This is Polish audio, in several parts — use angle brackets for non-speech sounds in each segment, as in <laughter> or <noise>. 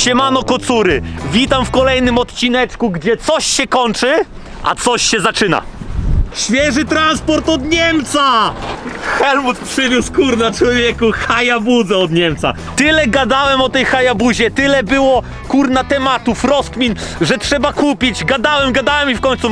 Siemano kocury, witam w kolejnym odcineczku, gdzie coś się kończy, a coś się zaczyna. Świeży transport od Niemca! Helmut przywiózł kurna człowieku Hayabuzę od Niemca. Tyle gadałem o tej Hayabuzie, tyle było kurna tematów, rozkmin, że trzeba kupić. Gadałem, gadałem i w końcu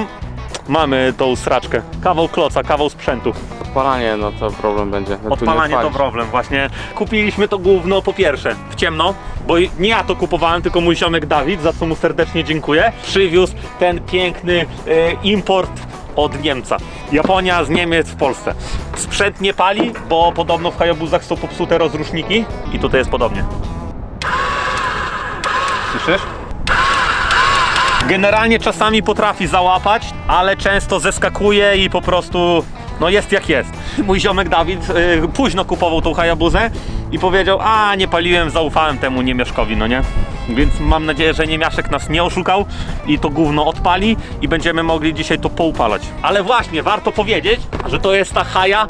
mamy tą sraczkę. Kawał kloca, kawał sprzętu. Odpalanie, no to problem będzie. No tu nie Odpalanie to odpalisz. problem, właśnie. Kupiliśmy to gówno po pierwsze w ciemno, bo nie ja to kupowałem, tylko mój ziomek Dawid, za co mu serdecznie dziękuję. Przywiózł ten piękny e, import od Niemca. Japonia z Niemiec w Polsce. Sprzęt nie pali, bo podobno w Hayabuzach są popsute rozruszniki i tutaj jest podobnie. Słyszysz? Generalnie czasami potrafi załapać, ale często zeskakuje i po prostu no jest jak jest. <laughs> Mój ziomek Dawid y, późno kupował tą Hayabuzę i powiedział, a nie paliłem, zaufałem temu Niemieszkowi, no nie? Więc mam nadzieję, że Niemiaszek nas nie oszukał i to gówno odpali i będziemy mogli dzisiaj to poupalać. Ale właśnie, warto powiedzieć, że to jest ta Haya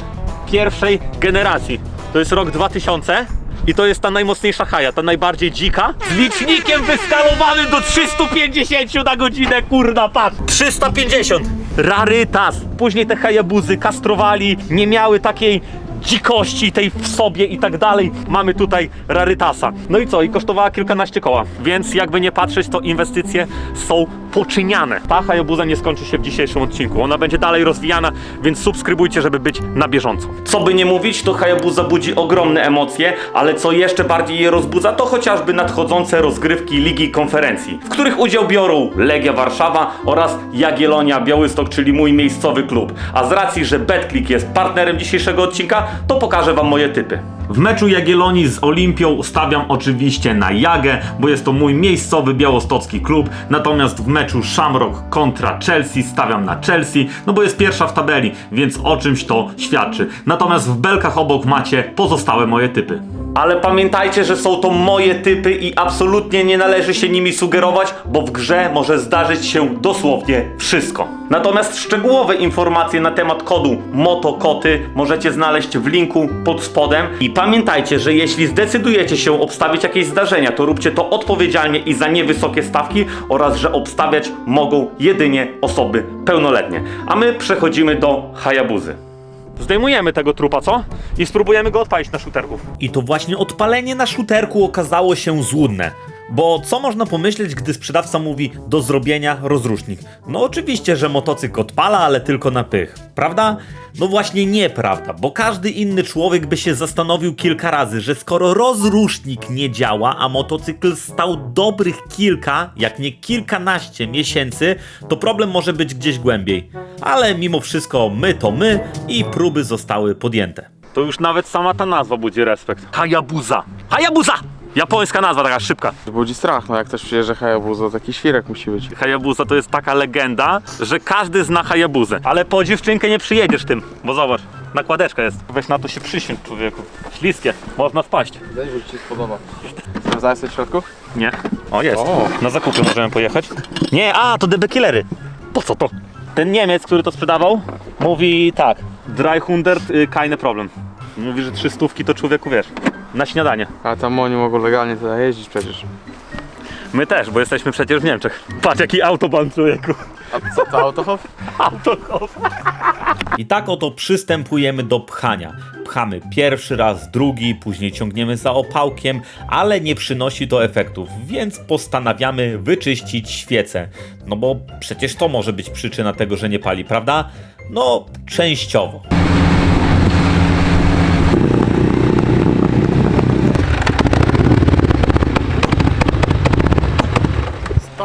pierwszej generacji. To jest rok 2000 i to jest ta najmocniejsza haja, ta najbardziej dzika. Z licznikiem wyskalowanym do 350 na godzinę, kurna, patrz. 350. Rarytas. Później te hajabuzy kastrowali, nie miały takiej dzikości tej w sobie i tak dalej. Mamy tutaj rarytasa. No i co? I kosztowała kilkanaście koła. Więc jakby nie patrzeć, to inwestycje są poczyniane. Ta hajabuza nie skończy się w dzisiejszym odcinku. Ona będzie dalej rozwijana, więc subskrybujcie, żeby być na bieżąco. Co by nie mówić, to hajabuza budzi ogromne emocje, ale co jeszcze bardziej je rozbudza, to chociażby nadchodzące rozgrywki Ligi i Konferencji, w których udział biorą Legia Warszawa oraz Jagiellonia Białystok, czyli mój miejscowy klub. A z racji, że BetClick jest partnerem dzisiejszego odcinka, to pokażę wam moje typy. W meczu Jagiellonii z Olimpią stawiam oczywiście na Jagę, bo jest to mój miejscowy białostocki klub. Natomiast w meczu Shamrock kontra Chelsea stawiam na Chelsea, no bo jest pierwsza w tabeli, więc o czymś to świadczy. Natomiast w belkach obok macie pozostałe moje typy. Ale pamiętajcie, że są to moje typy i absolutnie nie należy się nimi sugerować, bo w grze może zdarzyć się dosłownie wszystko. Natomiast szczegółowe informacje na temat kodu MOTOKOTY możecie znaleźć w linku pod spodem. I pamiętajcie, że jeśli zdecydujecie się obstawić jakieś zdarzenia, to róbcie to odpowiedzialnie i za niewysokie stawki oraz, że obstawiać mogą jedynie osoby pełnoletnie. A my przechodzimy do Hayabuzy. Zdejmujemy tego trupa, co? I spróbujemy go odpalić na shooterków. I to właśnie odpalenie na shooterku okazało się złudne. Bo co można pomyśleć, gdy sprzedawca mówi do zrobienia rozrusznik? No oczywiście, że motocykl odpala, ale tylko na pych. Prawda? No właśnie nieprawda, bo każdy inny człowiek by się zastanowił kilka razy, że skoro rozrusznik nie działa, a motocykl stał dobrych kilka, jak nie kilkanaście miesięcy, to problem może być gdzieś głębiej. Ale mimo wszystko my to my i próby zostały podjęte. To już nawet sama ta nazwa budzi respekt. Hayabusa. Hayabusa! Japońska nazwa taka szybka. Budzi strach, no jak ktoś przyjeżdża Hayabusa, to taki świrek musi być. Hayabusa to jest taka legenda, że każdy zna Hayabuzę. Ale po dziewczynkę nie przyjedziesz tym, bo zobacz, nakładeczka jest. Weź na to się przysiądź, człowieku. Śliskie, można wpaść. Weź, bo ci się spodoba. Sprawdzałeś coś w środku? Nie? O, jest. O. Na zakupy możemy pojechać. Nie, a, to DB Killery. Po co to? Ten Niemiec, który to sprzedawał, mówi tak. Dry Hundert, y, keine problem. Mówi, że trzy stówki to człowieku, wiesz, na śniadanie. A tam oni mogą legalnie tutaj jeździć przecież. My też, bo jesteśmy przecież w Niemczech. Patrz, jaki autobahn, człowieku. A co to autohof? <laughs> Autohof. I tak oto przystępujemy do pchania. Pchamy pierwszy raz, drugi, później ciągniemy za opałkiem, ale nie przynosi to efektów, więc postanawiamy wyczyścić świecę. No bo przecież to może być przyczyna tego, że nie pali, prawda? No, częściowo.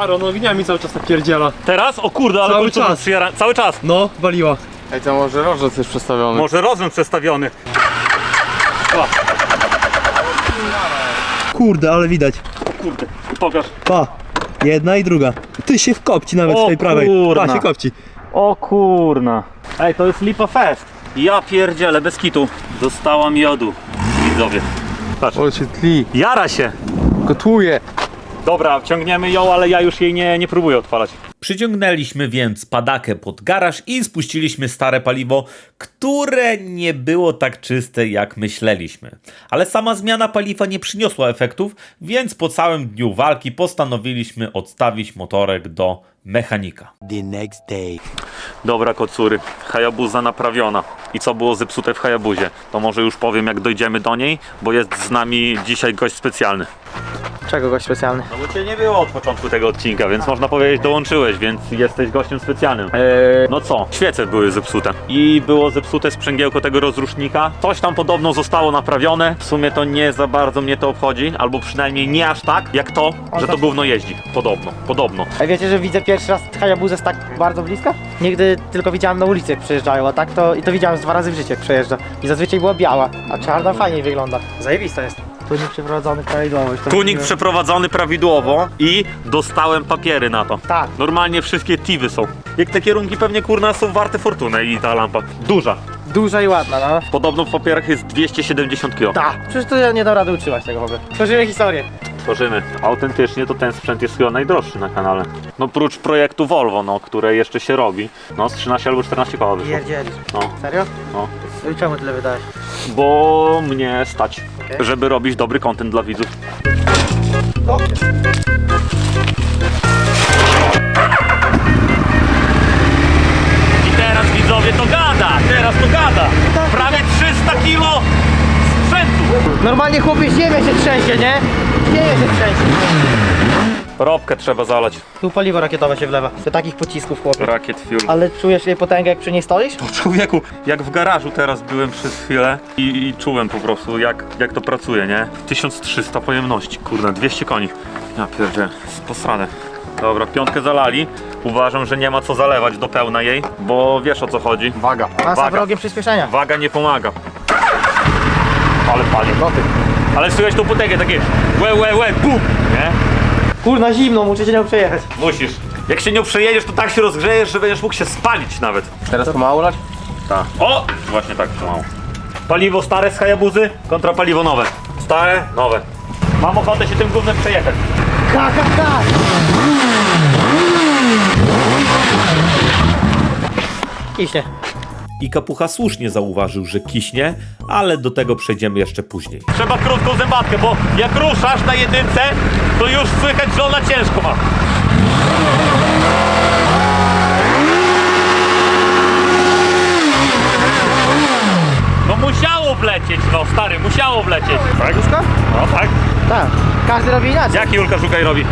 Staro, no ogniami cały czas napierdziela. Teraz? O kurde, ale Cały czas. przyjara- Cały czas. No, waliła. Ej, to może rożec jest przestawiony. Może rozrząd przestawiony. Kurde, ale widać. Kurde, pokaż. Pa. Jedna i druga. Ty się wkopci nawet O z tej prawej. kurna. Pa, się kopci. O kurna. Ej, to jest Lipa Fest. Ja pierdzielę, bez kitu. Dostałam jodu, widzowie. Patrz. O, się tli. Jara się. Gotuje. Dobra, ciągniemy ją, ale ja już jej nie, nie próbuję odpalać. Przyciągnęliśmy więc padakę pod garaż i spuściliśmy stare paliwo, które nie było tak czyste jak myśleliśmy. Ale sama zmiana paliwa nie przyniosła efektów, więc po całym dniu walki postanowiliśmy odstawić motorek do mechanika. the next day. Dobra, kocury. Hayabusa naprawiona. I co było zepsute w Hayabuzie? To może już powiem, jak dojdziemy do niej, bo jest z nami dzisiaj gość specjalny. Czego gość specjalny? No bo cię nie było od początku tego odcinka, więc można powiedzieć dołączyłeś, więc jesteś gościem specjalnym. Eee, no co, świece były zepsute i było zepsute sprzęgiełko tego rozrusznika. Coś tam podobno zostało naprawione. W sumie to nie za bardzo mnie to obchodzi, albo przynajmniej nie aż tak, jak to, że to gówno jeździ. Podobno, podobno. A wiecie, że widzę pierwszy raz Hayabusę z tak bardzo bliska? Nigdy tylko widziałem na ulicy jak przejeżdżają, a tak to i to widziałem z dwa razy w życiu jak przejeżdża. I zazwyczaj była biała, a czarna fajniej wygląda. Zajebista jest. Tunik przeprowadzony prawidłowo. już to Tuning mówiłem. przeprowadzony prawidłowo i dostałem papiery na to. Tak. Normalnie wszystkie tiwy są. Jak te kierunki pewnie kurna są warte fortunę i ta lampa. Duża. Duża i ładna, no. Podobno w papierach jest 270 kg. Tak. Przecież to ja nie dam rady utrzymać tego w ogóle. Tworzymy historię. Tworzymy. Autentycznie to ten sprzęt jest chyba najdroższy na kanale. No prócz projektu Volvo, no, które jeszcze się robi. No z 13 albo 14 koła wyszło. No, Serio? no. No i czemu tyle wydałeś? Bo mnie stać, Okej. żeby robić dobry content dla widzów. I teraz widzowie to gada, teraz to gada. Prawie 300 kilo sprzętu. Normalnie chłopie ziemia się trzęsie, nie? Ziemia się. Robkę trzeba zalać. Tu paliwo rakietowe się wlewa. Do takich pocisków chłopie. Rakiet fuel. Ale czujesz jej potęgę jak przy niej stoisz? Człowieku, jak w garażu teraz byłem przez chwilę i, i czułem po prostu jak, jak to pracuje, nie? 1300 pojemności, kurde, 200 koni. Ja pierdzie, posrane. Dobra, piątkę zalali. Uważam, że nie ma co zalewać do pełna jej, bo wiesz o co chodzi. Waga. Masa Waga. wrogiem przyspieszenia. Waga nie pomaga. Ale pali. Ale słychać tą potęgę, takie łe, łe, łe, bum, nie? Kurna zimno, muszę się nią przejechać. Musisz. Jak się nie przejedziesz, to tak się rozgrzejesz, że będziesz mógł się spalić nawet. Teraz pomału lać? Tak. O! Właśnie tak pomału. Paliwo stare z Hayabuzy kontra paliwo nowe. Stare, nowe. Mam ochotę się tym gównem przejechać. Ha, ha, ha. I kapucha słusznie zauważył, że kiśnie, ale do tego przejdziemy jeszcze później. Trzeba krótką zębatkę, bo jak ruszasz na jedynce, to już słychać, że ona ciężko ma. No musiało wlecieć, no stary, musiało wlecieć. Tak? Wszystko? No tak. Tak. Każdy robi inaczej. Jak Julka Szukaj robi?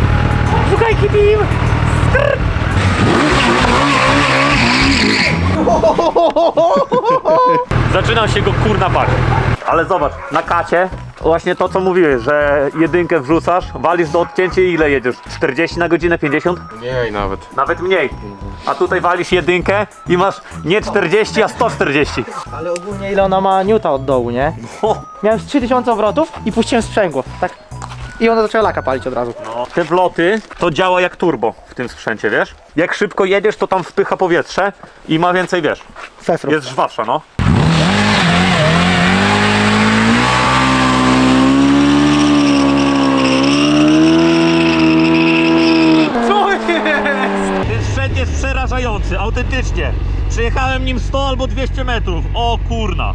Szukaj kitim! <laughs> Zaczynam się go kurna bać. Ale zobacz, na kacie właśnie to co mówiłeś, że jedynkę wrzucasz, walisz do odcięcia i ile jedziesz? 40 na godzinę, 50? Mniej nawet. Nawet mniej. A tutaj walisz jedynkę i masz nie 40, a 140. Ale ogólnie ile ona ma newta od dołu, nie? O, Miałem z 3000 obrotów i puściłem sprzęgło. Tak. I ona zaczęła laka palić od razu. no. Te wloty to działa jak turbo w tym sprzęcie, wiesz? Jak szybko jedziesz, to tam wpycha powietrze i ma więcej, wiesz, Fefru. jest żwawsza, no. Co jest? Ten sprzęt jest przerażający, autentycznie. Przejechałem nim 100 albo 200 metrów. O kurna.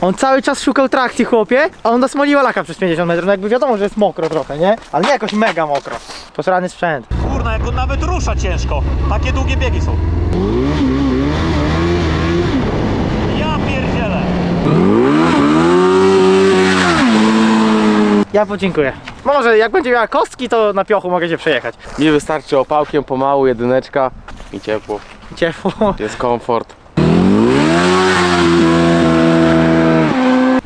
On cały czas szukał trakcji, chłopie, a on nasmoliła laka przez 50 metrów. No jakby wiadomo, że jest mokro trochę, nie? Ale nie jakoś mega mokro. Posrany sprzęt. Kurna, jak on nawet rusza ciężko. Takie długie biegi są. Ja pierdzielę. Ja podziękuję. Może jak będzie miała kostki, to na piochu mogę się przejechać. Mi wystarczy opałkiem, pomału, jedyneczka i ciepło. Ciepło. Jest komfort.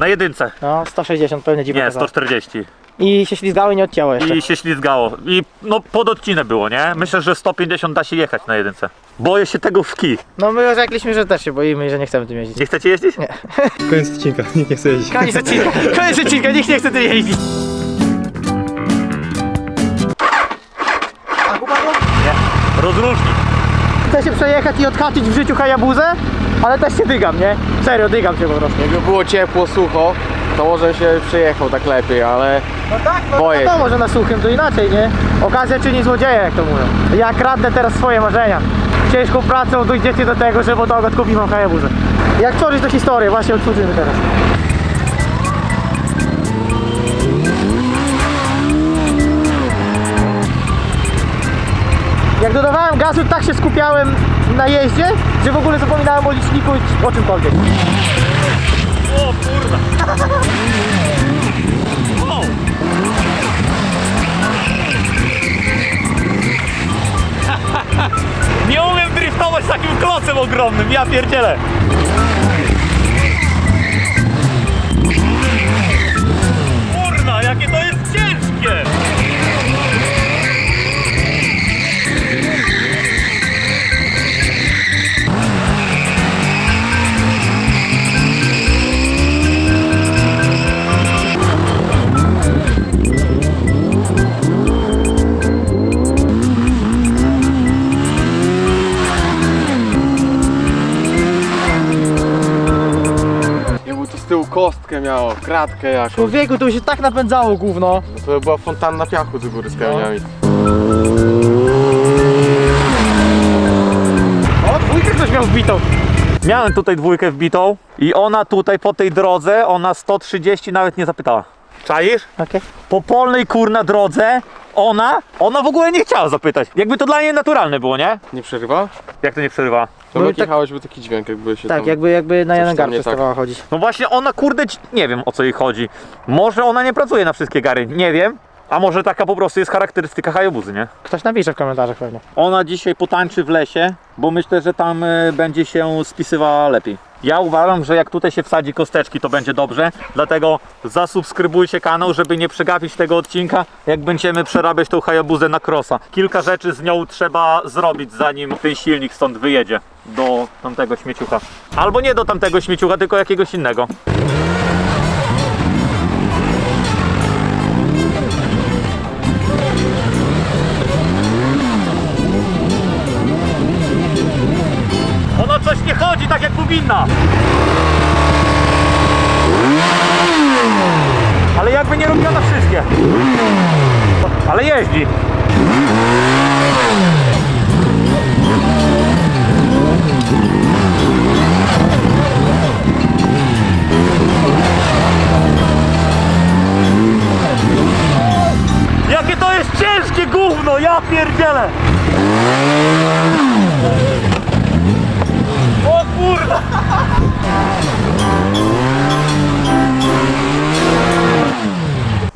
Na jedynce. No, 160 pewnie dziwnie. Nie, 140. I się ślizgało i nie odcięło jeszcze. I się ślizgało. I no pod odcinek było, nie? Myślę, że 150 da się jechać na jedynce. Boję się tego w kij. No my rzekliśmy, że też się boimy i że nie chcemy tym jeździć. Nie chcecie jeździć? Nie. <laughs> Koniec odcinka, nikt nie chce jeździć. Koniec odcinka, koniec odcinka, nikt nie chce tym jeździć. Rozróżnik. Chcę się przejechać i odhaczyć w życiu Hayabuzę, ale też się dygam, nie? Serio, dygam się po prostu. Jakby było ciepło, sucho, to może się przyjechał tak lepiej, ale No tak, no Boję wiadomo, że na suchym to inaczej, nie? Okazja czyni złodzieja, jak to mówią. Ja kradnę teraz swoje marzenia. Ciężką pracą dojdziecie do tego, że wodogot kupi mam Hayabusę. Jak tworzyć tę historię, właśnie otworzymy teraz. Gazu, tak się skupiałem na jeździe, że w ogóle zapominałem o liczniku i o czymkolwiek. O <laughs> kurwa! Nie umiem driftować takim klocem ogromnym, ja pierdzielę! Kurna, jakie to jest ciężkie! Miało, kratkę jakąś. Człowieku, to by się tak napędzało gówno. No to by była fontanna piachu z góry z kamieniami. O, dwójkę ktoś miał wbitą. Miałem tutaj dwójkę wbitą i ona tutaj po tej drodze, ona 130 nawet nie zapytała. Czaisz? Okej. Po polnej kurna drodze, ona, ona w ogóle nie chciała zapytać. Jakby to dla niej naturalne było, nie? Nie przerywa? Jak to nie przerywa? To No i jak tak- jechałeś, był taki dźwięk jakby się Tak, tam... jakby, jakby na jeden tam gar nie tak. przestawała chodzić. No właśnie ona kurde, ci- nie wiem o co jej chodzi. Może ona nie pracuje na wszystkie gary, nie wiem. A może taka po prostu jest charakterystyka Hayabuzy, nie? Ktoś napisze w komentarzach pewnie. Ona dzisiaj potańczy w lesie, bo myślę, że tam y, będzie się spisywała lepiej. Ja uważam, że jak tutaj się wsadzi kosteczki, to będzie dobrze. Dlatego zasubskrybujcie kanał, żeby nie przegapić tego odcinka, jak będziemy przerabiać tą Hayabuzę na crossa. Kilka rzeczy z nią trzeba zrobić, zanim ten silnik stąd wyjedzie do tamtego śmieciucha. Albo nie do tamtego śmieciucha, tylko jakiegoś innego. Chodzi tak jak powinna. Ale jakby nie robiona wszystkie. Ale jeździ. Jakie to jest ciężkie gówno, ja pierdzielę!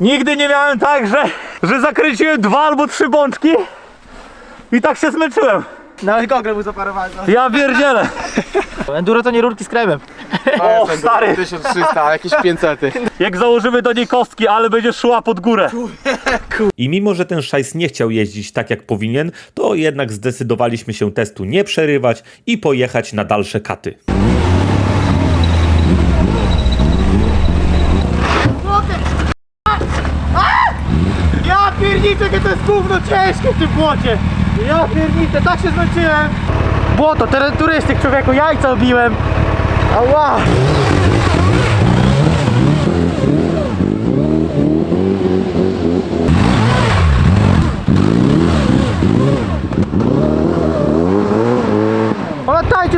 Nigdy nie miałem tak, że, że zakręciłem dwa albo trzy bączki i tak się zmęczyłem. Nawet gogle mu zaparowałem. Ja pierdzielę. Enduro to nie rurki z kremem. O, stary. 1300, a jakieś 500. Jak założymy do niej kostki, ale będzie szła pod górę. I mimo, że ten szajs nie chciał jeździć tak jak powinien, to jednak zdecydowaliśmy się testu nie przerywać i pojechać na dalsze katy. Ja pierniczę, jakie to jest gówno ciężkie w tym błocie. Ja pierniczę, tak się zmęczyłem. Błoto, teren turystyk, człowieku, jajca obiłem. Ała. Tańczy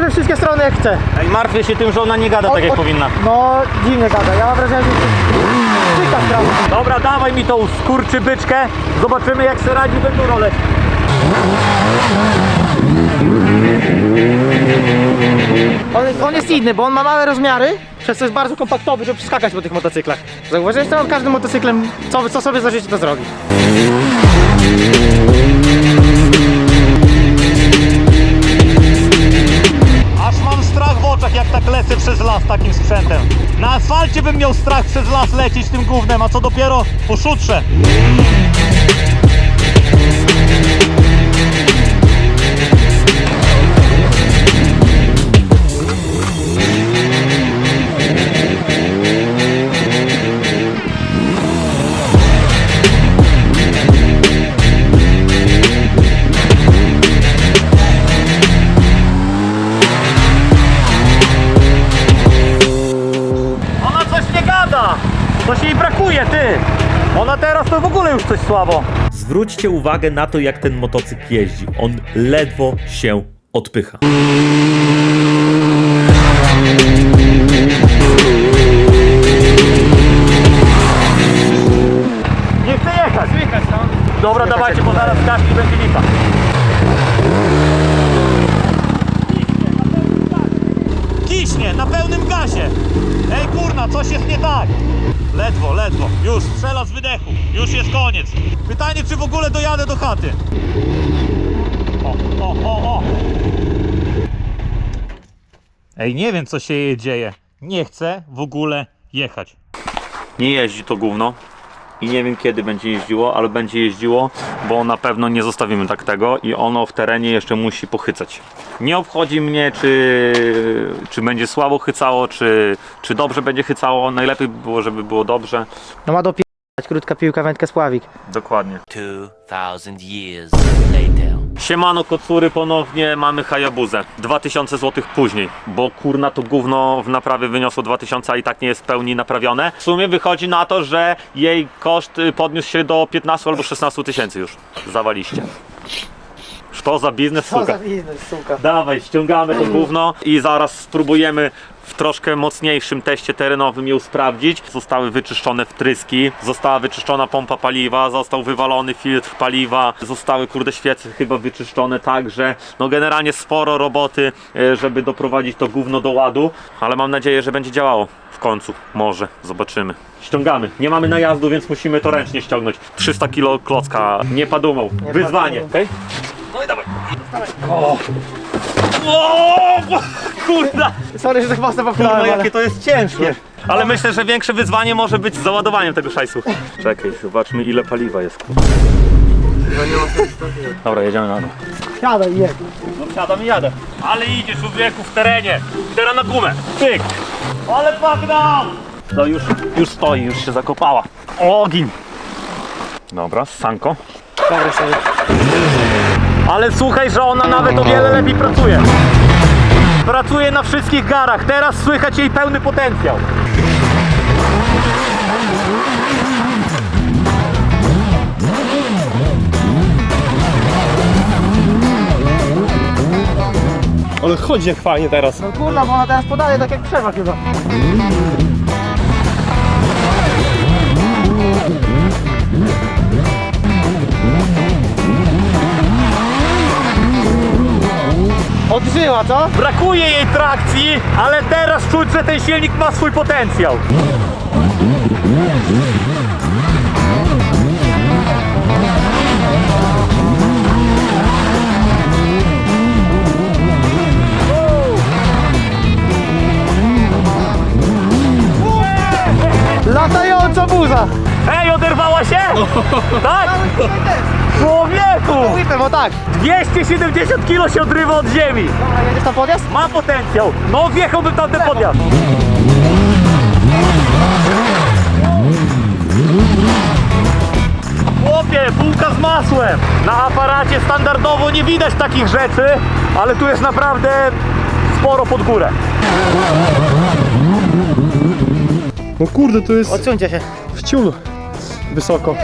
we wszystkie strony jak chce. Ej, martwię się tym, że ona nie gada tak jak powinna. No, dziwnie gada. Ja mam wrażenie, że czyta sprawę. Dobra, dawaj mi tą skurczybyczkę. Zobaczymy jak sobie radzi Venduro leci. On, on jest inny, bo on ma małe rozmiary, przez co jest bardzo kompaktowy, żeby skakać po tych motocyklach. Zauważyłeś to? On każdym motocyklem, co, co sobie za życie to zrobi. Lecę przez las takim sprzętem. Na asfalcie bym miał strach przez las lecieć tym gównem, a co dopiero po szutrze. Coś jej brakuje, ty! Ona teraz to w ogóle już coś słabo. Zwróćcie uwagę na to, jak ten motocykl jeździ. On ledwo się odpycha. Ej, nie wiem co się dzieje. Nie chcę w ogóle jechać. Nie jeździ to gówno i nie wiem kiedy będzie jeździło, ale będzie jeździło, bo na pewno nie zostawimy tak tego i ono w terenie jeszcze musi pochycać. Nie obchodzi mnie, czy, czy będzie słabo chycało, czy, czy dobrze będzie chycało. Najlepiej by było, żeby było dobrze. No ma dopierać krótka piłka, wędkę spławik. Dokładnie. 2000 years later. Siemano kocury ponownie, mamy Hayabuzę. 2000 zł później, bo kurna to gówno w naprawie wyniosło 2000, a i tak nie jest w pełni naprawione. W sumie wychodzi na to, że jej koszt y, podniósł się do 15 albo 16 tysięcy już. Zawaliście. Co za biznes, Co suka. za biznes, suka. Dawaj, ściągamy to gówno i zaraz spróbujemy w troszkę mocniejszym teście terenowym ją sprawdzić. Zostały wyczyszczone wtryski, została wyczyszczona pompa paliwa, został wywalony filtr paliwa, zostały kurde świece chyba wyczyszczone także. No generalnie sporo roboty, e, żeby doprowadzić to gówno do ładu, ale mam nadzieję, że będzie działało w końcu. Może, zobaczymy. Ściągamy. Nie mamy najazdu, więc musimy to ręcznie ściągnąć. 300 kg klocka, nie padumą. Wyzwanie, okej? No i dawaj. O! O! Kurda! Sorry, że tak mocno ale... jakie to jest ciężkie. Ale myślę, że większe wyzwanie może być z załadowaniem tego szajsu. Czekaj, zobaczmy ile paliwa jest. kurwa. Dobra, jedziemy na dół. Siadaj, jedź. No wsiadam i jadę. Ale idzie człowieku w terenie. Teraz na gumę. Pyk. Ale pachną! No już, już stoi, już się zakopała. Ogień. Dobra, sanko. Dobra sobie. Ale słuchaj, że ona nawet o wiele lepiej pracuje. Pracuje na wszystkich garach. Teraz słychać jej pełny potencjał. Ale chodzi jak fajnie teraz. No kurna, bo ona teraz podaje tak jak przewag chyba. Co? Brakuje jej trakcji, ale teraz czuć, że ten silnik ma swój potencjał. Latająca buza! Ej, oderwała się? <laughs> Tak? Człowieku! Whipem, o tak! 270 kg się odrywa od ziemi. Dobra, jedziesz tam podjazd? Ma potencjał. No wjechałbym tam ten podjazd. Chłopie, półka z masłem. Na aparacie standardowo nie widać takich rzeczy, ale tu jest naprawdę sporo pod górę. No kurde, to jest Odsuńcie się. w ciulu. Wysoko.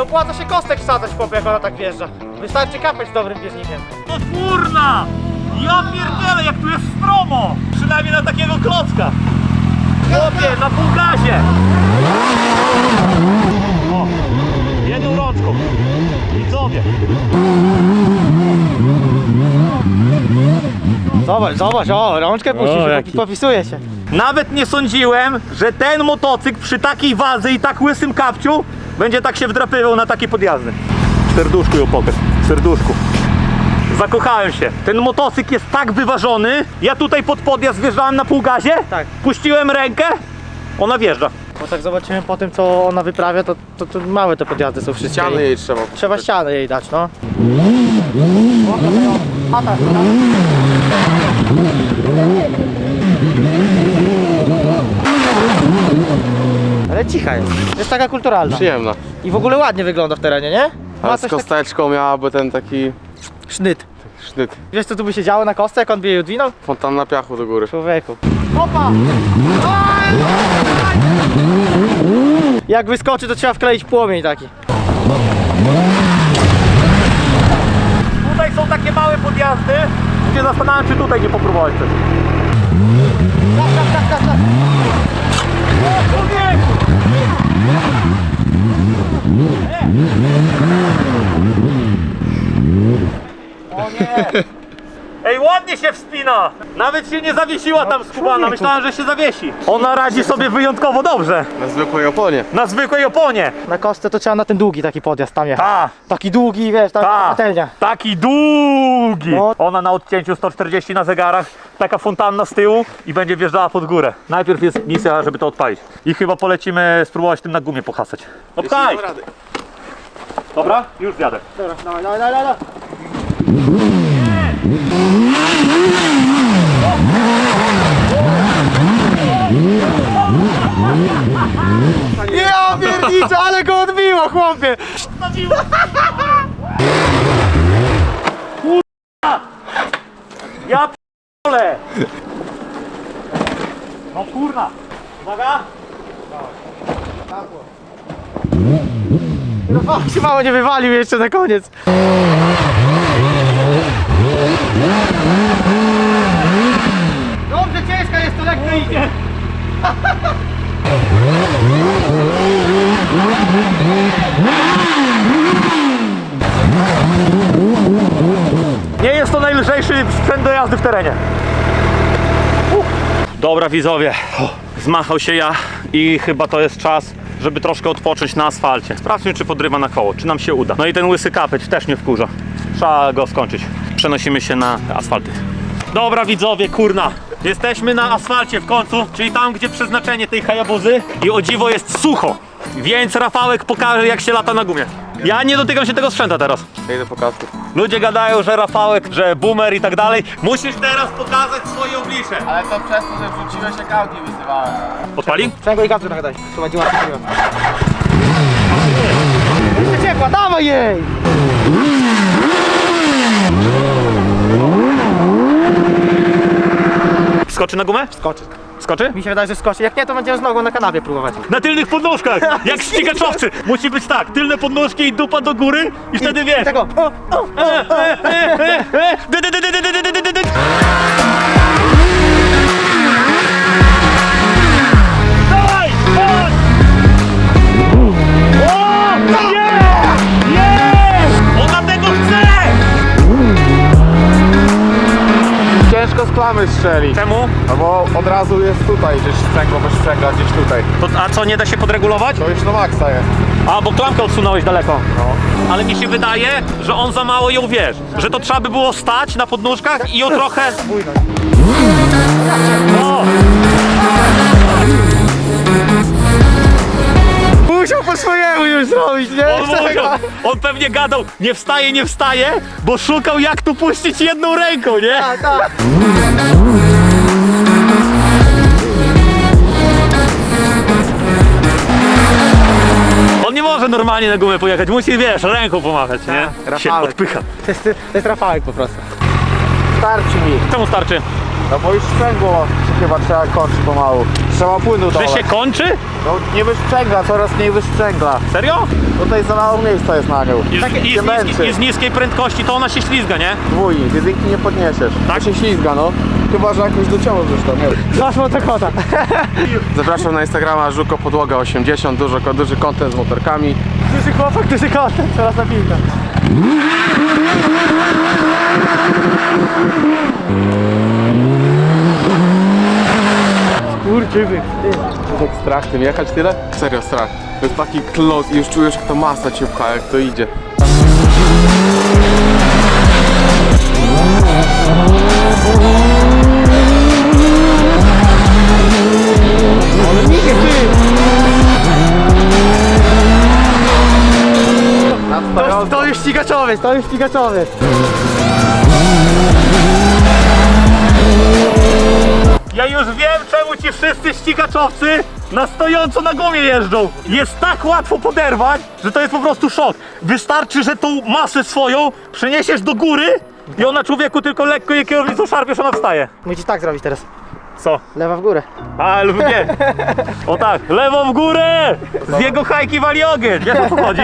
Nie opłaca się kostek wsadzać, chłopie, jak ona tak wjeżdża. Wystarczy kapeć z dobrym bieżnikiem. No kurna! Ja pierdzielę, jak tu jest stromo! Przynajmniej na takiego klocka. Chłopie, na pół gazie! O, jedną rączką. Widzowie. Zobacz, zobacz, o, rączkę puścił, O, się, jaki. popisuje się. Nawet nie sądziłem, że ten motocykl przy takiej wadze i tak łysym kapciu będzie tak się wdrapywał na takie podjazdy. Serduszku ją pokaż, serduszku. Zakochałem się. Ten motocykl jest tak wyważony. Ja tutaj pod podjazd wjeżdżałem na półgazie. Tak. Puściłem rękę. Ona wjeżdża. Bo tak zobaczymy po tym, co ona wyprawia, to, to, to małe te podjazdy są wszystkie. Ściany jej trzeba. Trzeba ścianę jej dać, no. Ale cicha jest. Jest taka kulturalna. Przyjemna. I w ogóle ładnie wygląda w terenie, nie? Ma Ale z coś tak... kosteczką miałaby ten taki Sznyt. Sznyt. Wiesz co tu by się działo na kostce, jak on by jej odwinął? Fontanna piachu do góry. Człowieku. Opa! Jak wyskoczy, to trzeba wkleić płomień taki. Tutaj są takie małe podjazdy. Się zastanawiam, czy tutaj nie popróbować też. O nie! Ładnie się wspina! Nawet się nie zawiesiła tam skubana, myślałem, że się zawiesi. Ona radzi sobie wyjątkowo dobrze. Na zwykłej oponie. Na zwykłej oponie. Na kostce to trzeba na ten długi taki podjazd tam jechać. Ta, Taki długi, wiesz, taka ta, patelnia. taki długi. No. Ona na odcięciu 140 na zegarach, taka fontanna z tyłu i będzie wjeżdżała pod górę. Najpierw jest misja, żeby to odpalić. I chyba polecimy spróbować tym na gumie pohasać. Odpaj! Dobra, już zjadę. Dobra, dawaj, dawaj, dawaj, dawaj. Ja pierniczę, ale go odbiło, chłopie! Ja p***le! No kurna! Uwaga! No się mało nie wywalił jeszcze na koniec. Dobrze, ciężka jest to, lekko idzie. Nie jest to najlżejszy sprzęt do jazdy w terenie. Dobra widzowie, zmachał się ja i chyba to jest czas, żeby troszkę odpocząć na asfalcie. Sprawdźmy czy podrywa na koło, czy nam się uda. No i ten łysy kapeć też mnie wkurza. Trzeba go skończyć. Przenosimy się na asfalty. Dobra widzowie, kurna. Jesteśmy na asfalcie w końcu, czyli tam gdzie przeznaczenie tej hajabuzy i o dziwo jest sucho. Więc Rafałek pokaże jak się lata na gumie. Ja nie dotykam się tego sprzęta teraz. Ja idę po kasku. Ludzie gadają, że Rafałek, że boomer i tak dalej. Musisz teraz pokazać swoje oblicze. Ale to przez to, że wrzuciłeś jak Audi wyzywałem. Odpali? Sprzęgło i gazu trochę daj. Prowadziła się Jeszcze ciepła, dawaj jej! Skoczy na gumę? Skoczy. Skoczy? Mi się wydaje, że skoczy. Jak nie, to będziemy z nogą na kanapie próbować. Na tylnych podnóżkach, jak ścigaczowcy. Musi być tak, tylne podnóżki i dupa do góry i wtedy wiesz. Tego. O, o, E, e, e, e, e. Dy, dy, dy, dy, dy, dy, dy, dy, dy. Ciężko z klamy strzeli. Czemu? No bo od razu jest tutaj gdzieś sprzęgło bez sprzęgla, gdzieś tutaj. To, a co, nie da się podregulować? To już do maksa jest. A, bo klamkę odsunąłeś daleko. Ale mi się wydaje, że on za mało ją wiesz. Że to trzeba by było stać na podnóżkach i ją trochę... No, Musiał po swojemu już zrobić, nie? on, musiał, on pewnie gadał, nie wstaje, nie wstaje, bo szukał jak tu puścić jedną ręką, nie? Tak, tak. On nie może normalnie na gumę pojechać, musi, wiesz, ręką pomachać, nie? Się Rafałek. odpycha. To jest, to jest Rafałek po prostu. Starczy mi. Czemu starczy? No bo już sprzęgło się chyba trzeba kończyć pomału. Trzeba płynu Że dolać. się kończy? No nie wysprzęgla, coraz mniej wysprzęgla. Serio? Tutaj za mało miejsca jest na nią. I z, i, się z, męczy. niskiej, I z niskiej prędkości to ona się ślizga, nie? Dwójnik, jedynki nie podniesiesz. Tak? To się ślizga, no. Chyba, że jakoś dociążesz to, nie. Masz motokota. <laughs> Zapraszam na Instagrama Żuko Podłoga 80, dużo, duży content z motorkami. Duży chłopak, duży kontent, coraz na piłkę. Kurczywy. Tak strach tym jechać tyle? Serio strach. To jest taki klos i już czujesz jak to masa cię pcha, jak to idzie. To, to już ścigaczowiec, to już ścigaczowiec. Ja już wiem, czemu ci wszyscy ścigaczowcy na stojąco na gumie jeżdżą. Jest tak łatwo poderwać, że to jest po prostu szok. Wystarczy, że tą masę swoją przeniesiesz do góry I ona człowieku tylko lekko jej kierownicą szarpiesz, ona wstaje. Musisz tak zrobić teraz. Co? Lewa w górę. A, lub nie. O tak, lewo w górę! Z jego hajki wali ogień, wiesz o co chodzi?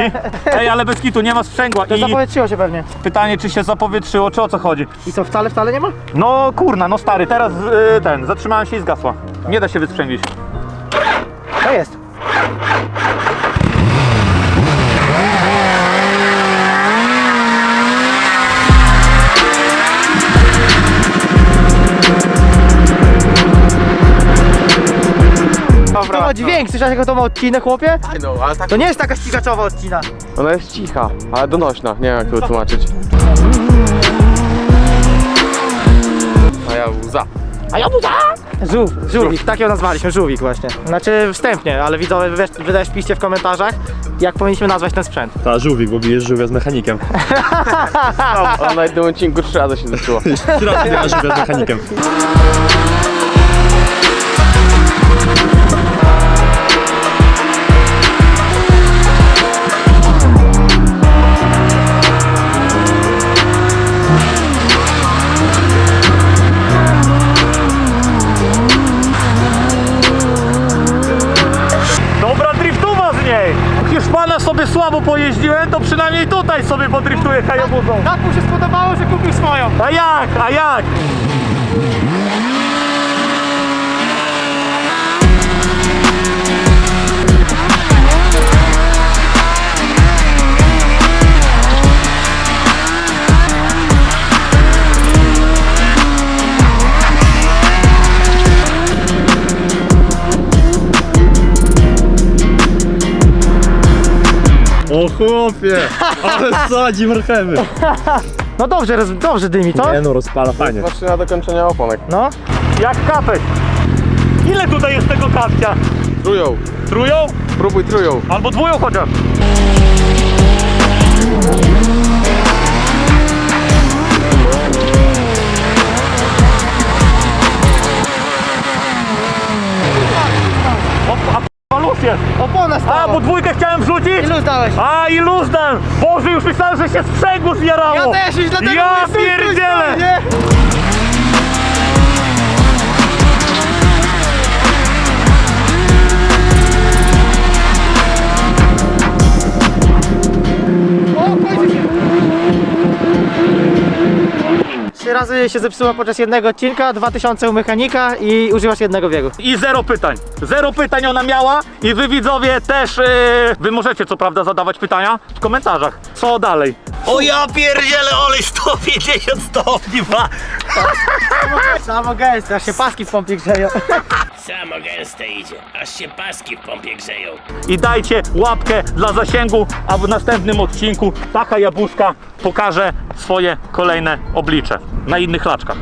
Ej, ale bez kitu, nie ma sprzęgła To i zapowietrzyło się pewnie. pytanie, czy się zapowietrzyło, czy o co chodzi? I co, wcale, wcale nie ma? No kurna, no stary, teraz y, ten, zatrzymałem się i zgasła. Nie da się wysprzęglić. To jest. To ma dźwięk, słyszałeś jak to ma odcinek, chłopie? No, ale tak To nie jest taka ścigaczowa odcina. Ona jest cicha, ale donośna. Nie wiem jak to wytłumaczyć. A ja łza. A ja buda! Żółw, żółwik, tak ją nazwaliśmy, żółwik właśnie. Znaczy wstępnie, ale widzowie wy, wy też piszcie w komentarzach, jak powinniśmy nazwać ten sprzęt. Ta żółwik, bo bijesz żółwia z mechanikiem. <laughs> Ona na jednym odcinku trzy razy się zepsuła. Teraz <laughs> bijasz żółwia z mechanikiem. Słabo pojeździłem, to przynajmniej tutaj sobie podriftuję Hayabuzą. Tak mu się spodobało, że kupił swoją. A jak, a jak? Chłopie! Ale sadzi marchewy! No dobrze, roz- dobrze dymi, co? Nie no, rozpala fajnie. Maszyna do kończenia oponek. No. Jak kapeć. Ile tutaj jest tego kapcia? Trują. Trują? Próbuj trują. Albo dwują chociaż. Jest. Opona A, stała. bo dwójkę chciałem wrzucić. Ilu zdałeś? A i luz dałem! Boże, już myślałem, że się sprzęgło zjarało! Ja też już dlatego Ja mówię, stój, stój, pierdzielę! stój, nie? O, kończy się. Trzy razy się zepsuła podczas jednego odcinka, 2000 u mechanika i używasz jednego biegu. I zero pytań. Zero pytań ona miała i wy widzowie też, yy, wy możecie co prawda zadawać pytania w komentarzach. Co dalej? O ja pierdzielę, olej 150 stopni ma! Samo gęste, aż się paski w pompie grzeją. Samo gęste idzie, aż się paski w pompie grzeją. I dajcie łapkę dla zasięgu, a w następnym odcinku taka jabłuszka pokaże swoje kolejne oblicze na innych laczkach.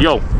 Yo!